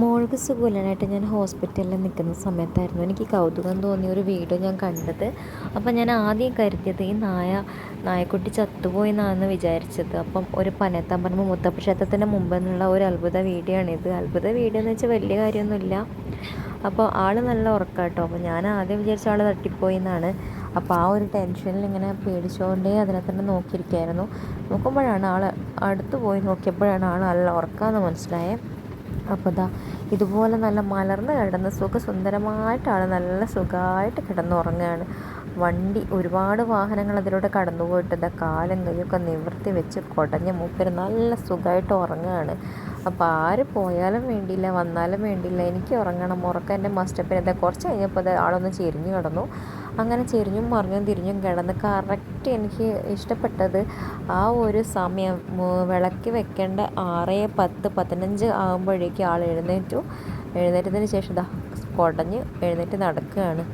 മോൾക്ക് സുഖമില്ലാനായിട്ട് ഞാൻ ഹോസ്പിറ്റലിൽ നിൽക്കുന്ന സമയത്തായിരുന്നു. എനിക്ക് കൗതുകം തോന്നിയ ഒരു വീഡിയോ ഞാൻ കണ്ടത്. അപ്പം ഞാൻ ആദ്യം കരുതിയത് ഈ നായ നായക്കുട്ടി ചത്തുപോയി എന്നാണ് വിചാരിച്ചത്. അപ്പം ഒരു പനത്താൻ പറഞ്ഞ മുത്തപ്പ് ക്ഷേത്രത്തിന്റെ മുമ്പ് നിന്നുള്ള ഒരു അത്ഭുത വീഡിയോ ആണിത് അത്ഭുത വീഡിയോ എന്ന് വെച്ചാൽ വലിയ കാര്യമൊന്നുമില്ല. അപ്പോൾ ആൾ നല്ല ഉറക്കാട്ടോ. അപ്പോൾ ഞാൻ ആദ്യം വിചാരിച്ച ആൾ തട്ടിപ്പോയി എന്നാണ് അപ്പോൾ ആ ഒരു ടെൻഷനിൽ ഇങ്ങനെ പേടിച്ചുകൊണ്ടേ അതിനെ തന്നെ നോക്കിയിരിക്കുകയായിരുന്നു. നോക്കുമ്പോഴാണ് ആൾ അടുത്ത് പോയി നോക്കിയപ്പോഴാണ് ആൾ നല്ല ഉറക്കാമെന്ന് മനസ്സിലായത് അപ്പോൾ ദാ ഇതുപോലെ നല്ല മലർന്ന് കിടന്ന് സുഖസുന്ദരമായിട്ടാണ് നല്ല സുഖമായിട്ട് കിടന്നുറങ്ങുകയാണ് വണ്ടി ഒരുപാട് വാഹനങ്ങൾ അതിലൂടെ കടന്നു പോയിട്ട് ഇതാ കാലും കൈയൊക്കെ നിവർത്തി വെച്ച് കുടഞ്ഞ മൂപ്പര് നല്ല സുഖമായിട്ട് ഉറങ്ങുകയാണ് അപ്പോൾ ആര് പോയാലും വേണ്ടിയില്ല വന്നാലും വേണ്ടിയില്ല. എനിക്ക് ഉറങ്ങണം ഉറക്കം എന്റെ മസ്റ്റപ്പിന് ഇതാ കുറച്ച് കഴിഞ്ഞപ്പോൾ അത് ആളൊന്ന് ചെരിഞ്ഞു കിടന്നു. അങ്ങനെ ചെരിഞ്ഞും മറിഞ്ഞും തിരിഞ്ഞും കിടന്ന് കറക്റ്റ് എനിക്ക് ഇഷ്ടപ്പെട്ടത് ആ ഒരു സമയം വിളക്കി വിളക്ക് വെക്കേണ്ട ആറ് പത്ത് പതിനഞ്ച് ആകുമ്പോഴേക്കും ആൾ എഴുന്നേറ്റു. എഴുന്നേറ്റതിന് ശേഷം ദാ കുടഞ്ഞ് എഴുന്നേറ്റ് നടക്കുകയാണ്.